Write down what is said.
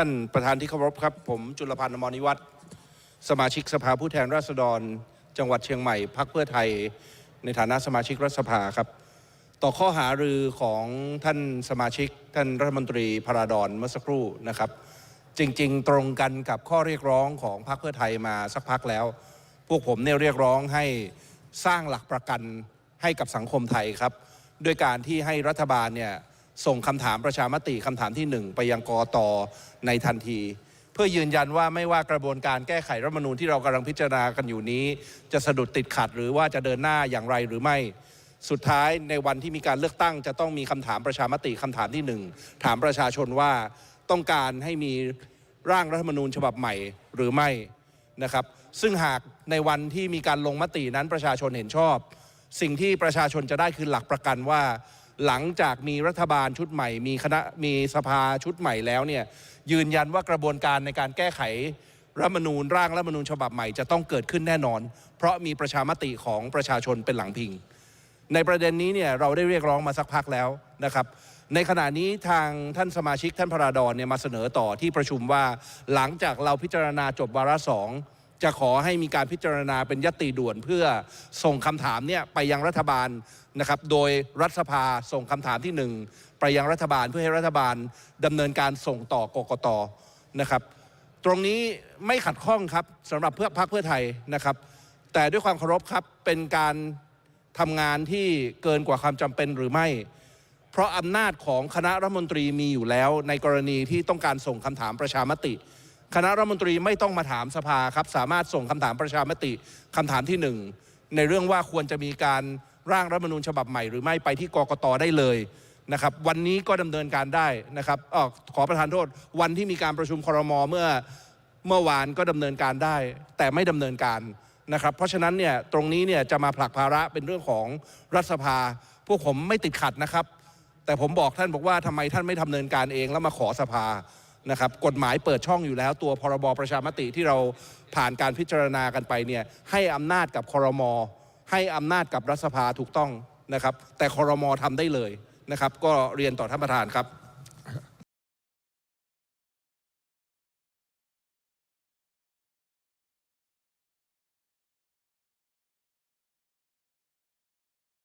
ท่านประธานที่เคารพครับ ผมจุลพันธ์อมรนิวัฒน์สมาชิกสภาผู้แทนราษฎร จังหวัดเชียงใหม่พักเพื่อไทย ในฐานะสมาชิกรัฐสภาครับ ต่อข้อหารือของท่านสมาชิก ท่านรัฐมนตรีพระราดอนเมื่อสักครู่นะครับ จริงๆ ตรงกันกับข้อเรียกร้องของพรรคเพื่อไทยมาสักพักแล้ว พวกผมเนี่ยเรียกร้องให้สร้างหลักประกันให้กับสังคมไทยครับ ด้วยการที่ให้รัฐบาลเนี่ย ส่งคำถามประชามติคำถามที่หนึ่งไปยังกอตในทันที เพื่อยืนยันว่าไม่ว่ากระบวนการแก้ไขรัฐมนูญที่เรากำลังพิจารณากันอยู่นี้ จะสะดุดติดขัดหรือว่าจะเดินหน้าอย่างไรหรือไม่ สุดท้ายในวันที่มีการเลือกตั้ง จะต้องมีคำถามประชามติคำถามที่หนึ่งถามประชาชนว่าต้องการให้มีร่างรัฐมนูญฉบับใหม่หรือไม่นะครับ ซึ่งหากในวันที่มีการลงมตินั้นประชาชนเห็นชอบ สิ่งที่ประชาชนจะได้คือหลักประกันว่า หลังจากมีรัฐบาลชุดใหม่ มีคณะมีสภาชุดใหม่แล้วเนี่ยยืนยันว่ากระบวนการในการแก้ไขรัฐมนูญร่างรัฐมนูญฉบับใหม่จะต้องเกิดขึ้นแน่นอน เพราะมีประชามติของประชาชนเป็นหลังพิง ในประเด็นนี้เนี่ยเราได้เรียกร้องมาสักพักแล้วนะครับในขณะนี้ทางท่านสมาชิกท่านพระราดอนเนี่ยมาเสนอต่อที่ประชุมว่าหลังจากเราพิจารณาจบวาระสอง จะขอให้มีการพิจารณาเป็นยติด่วนเพื่อส่งคำถามเนี่ยไปยังรัฐบาลนะครับ โดยรัฐสภาส่งคำถามที่หนึ่งไปยังรัฐบาลเพื่อให้รัฐบาลดำเนินการส่งต่อกกตนะครับ ตรงนี้ไม่ขัดข้องครับสำหรับเพื่อพรรคเพื่อไทยนะครับ แต่ด้วยความเคารพครับเป็นการทำงานที่เกินกว่าความจำเป็นหรือไม่ เพราะอำนาจของคณะรัฐมนตรีมีอยู่แล้วในกรณีที่ต้องการส่งคำถามประชามติ คณะรัฐมนตรีไม่ต้องมาถามสภาครับ สามารถส่งคำถามประชามติคำถามที่หนึ่งในเรื่องว่าควรจะมีการร่างรัฐธรรมนูญฉบับใหม่หรือไม่ไปที่กกตได้เลยนะครับวันนี้ก็ดำเนินการได้นะครับออขอประทานโทษ วันที่มีการประชุมครมเมื่อเมื่อวานก็ดำเนินการได้ แต่ไม่ดำเนินการนะครับ เพราะฉะนั้นเนี่ยตรงนี้เนี่ยจะมาผลักภาระเป็นเรื่องของรัฐสภา พวกผมไม่ติดขัดนะครับ แต่ผมบอกท่านบอกว่าทำไมท่านไม่ดำเนินการเองแล้วมาขอสภา นะครับกฎหมายเปิดช่องอยู่แล้ว ตัวพรบประชามติที่เราผ่านการพิจารณากันไปเนี่ยให้อำนาจกับครมให้อำนาจกับรัฐสภาถูกต้องนะครับ แต่ครมทำได้เลยนะครับ ก็เรียนต่อท่านประธานครับ